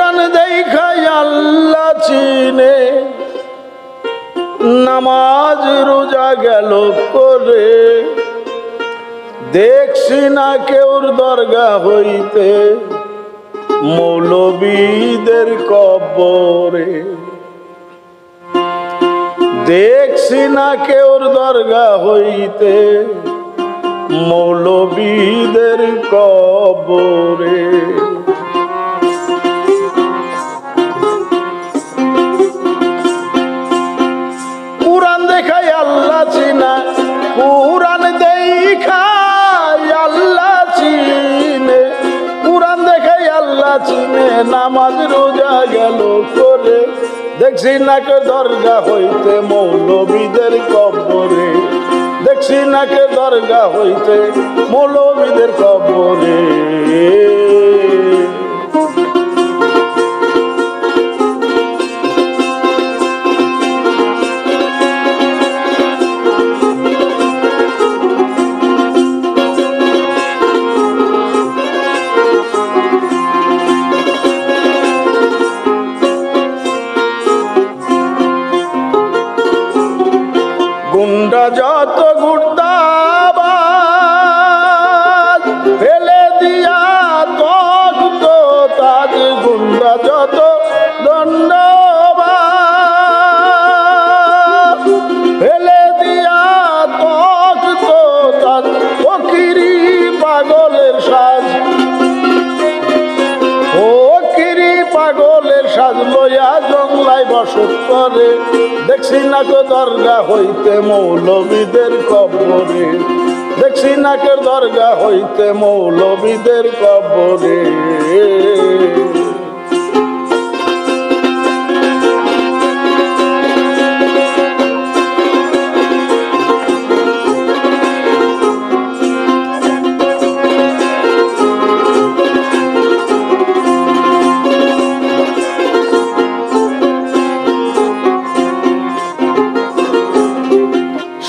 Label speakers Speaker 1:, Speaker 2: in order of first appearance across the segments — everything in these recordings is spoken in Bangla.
Speaker 1: কুরান দেখাই আল্লাহ চিনে। নামাজ রোজা গেল করে। দেখছি না কেউর দরগা হইতে। মৌলবীদের কবরে। দেখছি না কেউর দরগা হইতে। মৌলবীদের কবরে। নামাজ রোজা গেল করে। দেখছি নাকে দরগা হইতে মৌলবীদের কবরে। দেখছি নাকে দরগা হইতে মৌলবীদের কবরে। যত গুর্দাবাজ ফেলে দিয়া তো তাজ গুন্ডা যত দণ্ডবাজ লইয়া জংলায় বসত করে। দেখছি নাকে দরগা হইতে মৌলবীদের কবরে। দেখছি নাকের দরগা হইতে মৌলবীদের কবরে।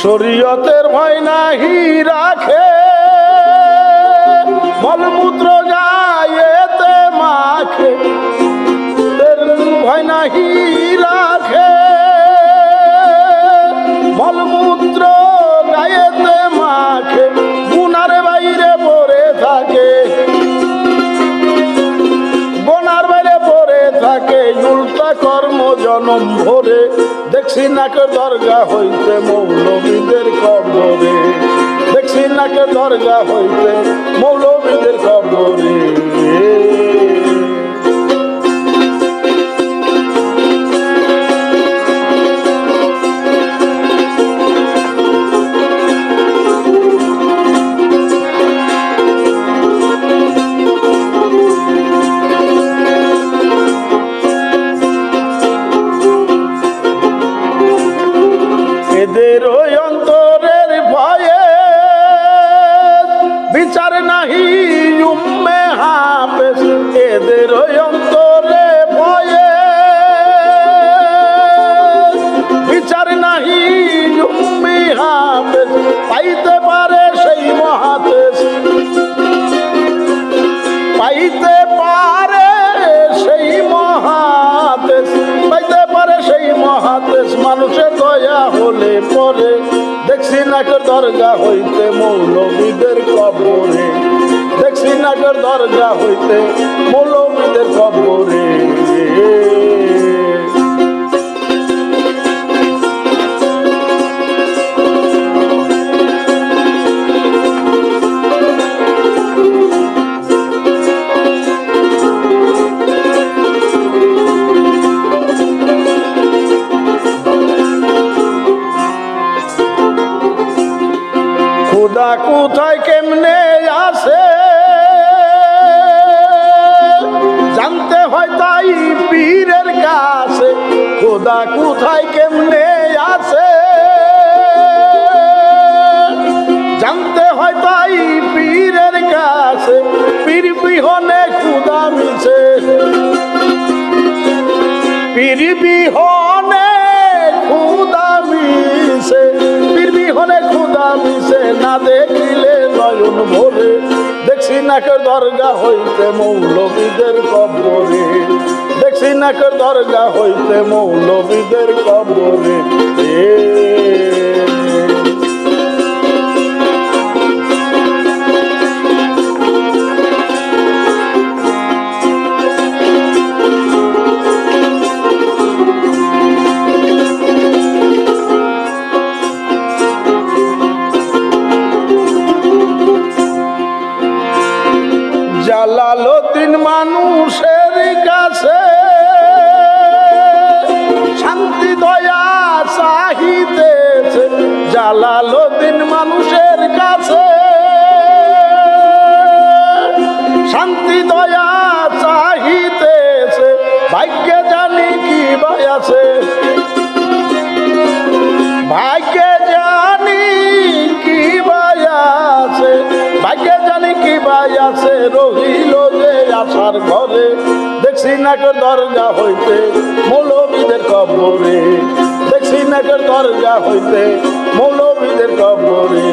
Speaker 1: শরীয়তের ভয় নাহি রাখে। মলমূত্র গায়েতে মাখে। ভয় নাহি রাখে। মলমূত্র গায়েতে মাখে। গুনারে বাইরে পরে থাকে। উল্টা কর্ম জনম ভরে। দেখছি নাকে দরগা হইতে মৌলবীদের কবরে। দেখছি নাকে দরগা হইতে মৌলবীদের কবরে। এদের ওই অন্তরের ভয়ে বিচার নাহি উম্মে হাফেজ। এদের ওই অন্তরে ভয়ে বিচার নাহি উম্মে হাফেজ। পাইতে পারে সেই মহাদেশ। পাইতে পারে সেই মহাদেশ। পাইতে পারে সেই মহাদেশ। মানুষের দয়া হলে পরে। দেখছি নাকের দরগা হইতে মৌলবীদের কবরে। দেখছি নাকের দরগা হইতে মৌলবীদের কবরে। খুদা কোথায় কেমনে আসে? জানতে হয় তাই পীরের কাছে, খোদা কোথায় কেমনে আসে? জানতে হয় তাই পীরের কাছে, পীর বিহনে খুদা মিছে পীর বিহনে নাকের দরগা হইতে মৌলবীদের কবরে। নাকের দরগা হইতে মৌলবীদের কবরে। এ চাহিতেছে জালালুদ্দিন মানুষের কাছে। শান্তি, দয়া চাহিতেছে, ভাগ্যে জানি কি ভাই আছে। ভাগ্যে জানি কি ভাই আছে, ভাগ্যে জানি কি আছে, রহিল যে আসার ঘরে। দেখছি নাকের দরজা হইতে, মৌলবীদের কবরে। নাকের দরজা হইতে মৌলবীদের কবরে।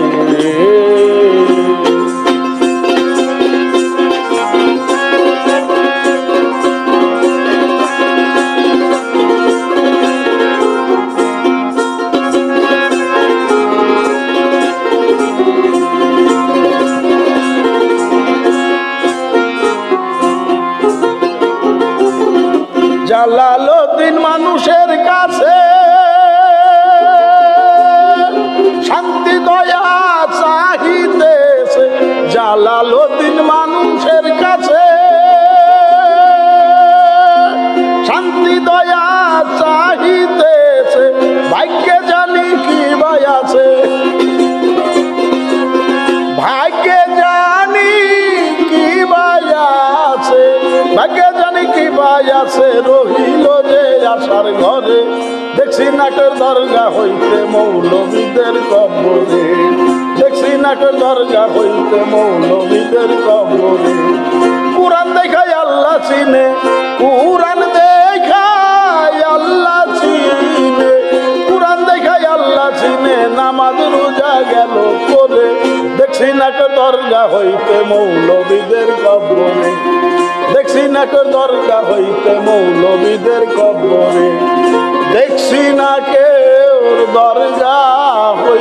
Speaker 1: আছে। ভাগ্যে জানি কি আছে। ভাগ্যে জানি কি আছে, রহিল যে আসার ঘরে। দেখছি নাকের দরগা হইতে মৌলবীদের কবরে। দেখছি নাকের দরজা হইতে মৌলবীদের কবরে। কোরআন দেখাই আল্লাহ চিনে, কোরআন নামাজ রোজা গেল করে দেখছি নাকের দরগা হইতে মৌলবীদের কবরে। দেখছি নাকের দরগা হইতে মৌলবীদের কবরে। দেখছি না ওর দরজা হইতে